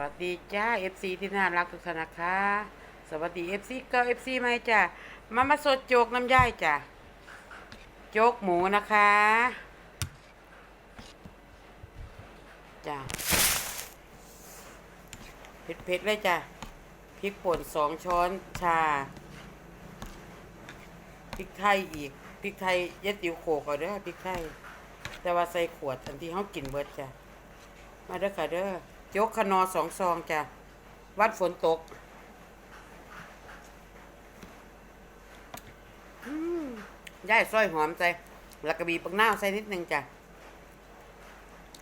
วัสดีจ้า FC ที่น่ารักทุกท่านนะคะ สวัสดี FC เก็ FC ไหมจ้ามามาสดโจกน้ำย่ายจ้าโจกหมูนะคะจ้าเผ็ดๆเลยจ้าพริกป่นสองช้อนชาพริกไทยอีกพริกไทยเย็ดติวโขกเอาเด้อพริกไทย แต่ว่าใส่ขวดอันที่เขากินเบิดจ้ะมาเด้อค่ะเด้อ ยกขนอสองซองจ้ะ วัดฝนตกอืมย่ายซอยหอมใจแล้วก็บีปักหน้าใส่นิดนึงจ้ะ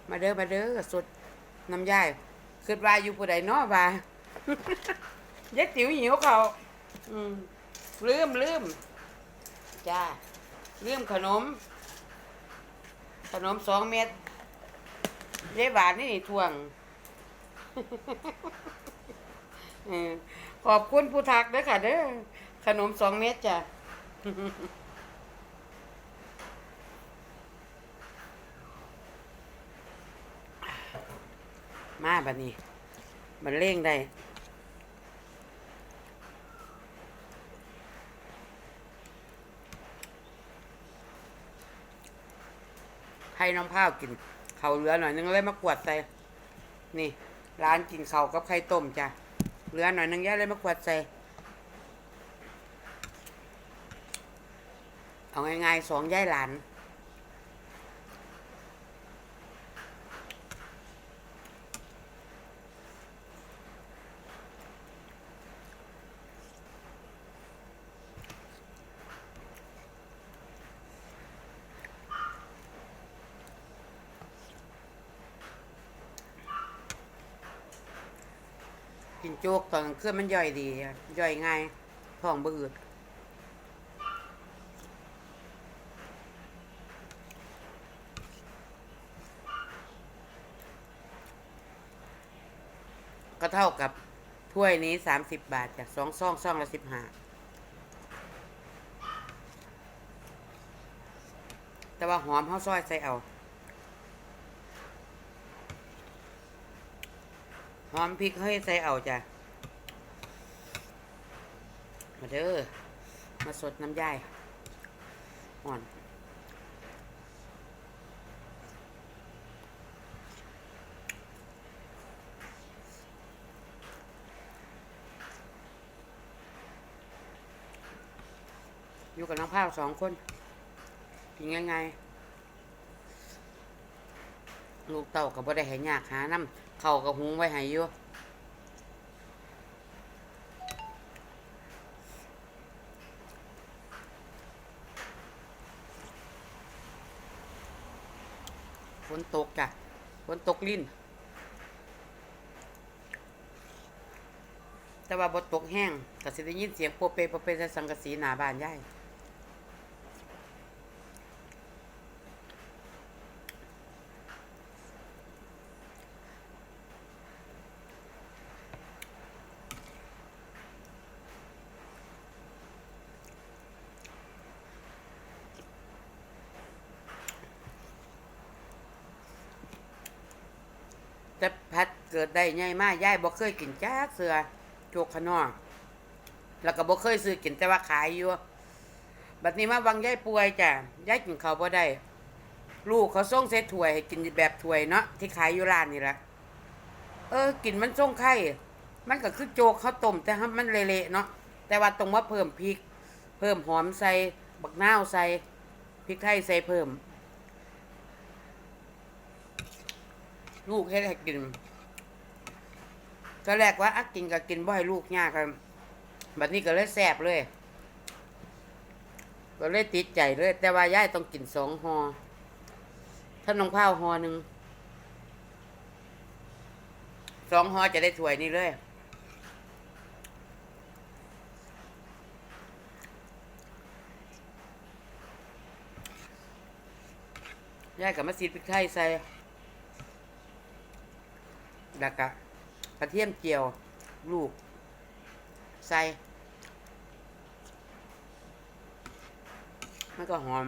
มาเด้อมาเด้อสุดน้ำย่ายคิดว่าอยู่ผู้ใดเนาะว่าเย็ดติ๋วหิวเขาอืมลืมลืมจ้าลืมขนม ขนมสองเม็ดเย้บาทนี่ทวง ขอบคุณผู้ทักเด้อค่ะ เด้อขนมสองเม็ดจ้ะมาบัดนี้ มันเร่งได้ให้น้องพ้าวกิน เขาเหลือหน่อยนึงเลยมากวดใส่ นี่ ร้านกินเขาวกับไข่ต้มจ้ะเหลือหน่อยนึงย่าเลยมาขวดใส่เอาง่ายๆสองย่ายหลาน กินโจ๊กตอนกลางคืนมันย่อยดีย่อยง่ายท้องบ่อืดก็เท่ากับถ้วยนี้สามสิบบาท จากสองซ่องซ่องละสิบห้าแต่ว่าหอมเขาวซอยใส่เอา หอมพริกให้ใส่เอาจ้ะ มาเด้อ มาสดน้ำยายอ่อนอยู่กับน้องพาวสองคนกินง่ายๆ ลูกเต่ากับบ่ได้ให้ยากหาน้ำเขากับหุงไว้ให้อยู่ฝนตกจ้ะฝนตกลิ้น แต่ว่าบตกแห้งก็สิได้ยินเสียงโปเปโปเปใส่สังกะสีหน้าบ้านยาย แต่พัดเกิดได้ใหญ่มากยายบ่เคยกินจ้าเสือโจกขนองแล้วก็บ่เคยซื้อกินแต่ว่าขายอยู่บัดนี้มาวังยายป่วยจ้ะยายกินเขาวบ่ได้ ลูกเขาส่งเซตถ้วยให้กินแบบถ้วยเนาะที่ขายอยู่ร้านนี่แหละเออกินมันส่งไข่มันก็คือโจกข้าวต้มแต่ว่ามันเละๆเนาะแต่ว่าต้องมาเพิ่มพริก เพิ่มหอมใส่บักนาวใส่พริกไทยใส่เพิ่ม ลูกเฮ็ดให้กินก็แรกว่าอักกินก็กินบ่ให้ลูกยากครับบัดนี้ก็เลยแสบเลย ก็เลยติดใจเลย แต่ว่ายายต้องกินสองหอถ้าน้องพ้าวหอหนึ่งสองหอจะได้ถ้วยนี้เลยยายกับมาซีดพริกไทยใส่ แล้วกกระเทียมเจียวลูก ใส่ มันก็หอม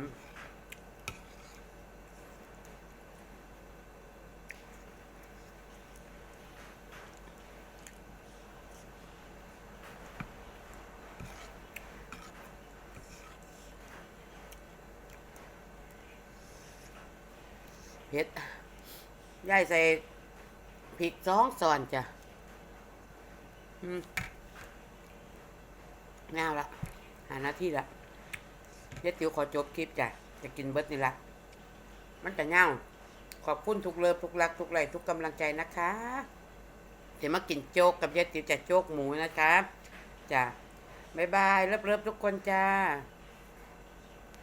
เผ็ดย่ายใส่ พริกสองซอนจ้ะน่าละหาหน้าที่ละเย็ดติ๋วขอจบคลิปจ้ะ จะกินเบิร์ดนี่ละ มันจะเน่า ขอบคุณทุกเลิฟทุกรัก ทุกไลทุกกำลังใจนะคะเดี๋ยวมากินโจ๊กกับเย็ดติ๋วจะโจ๊กหมูนะคะจ้ะบ๊ายบายเลิฟๆทุกคนจ้า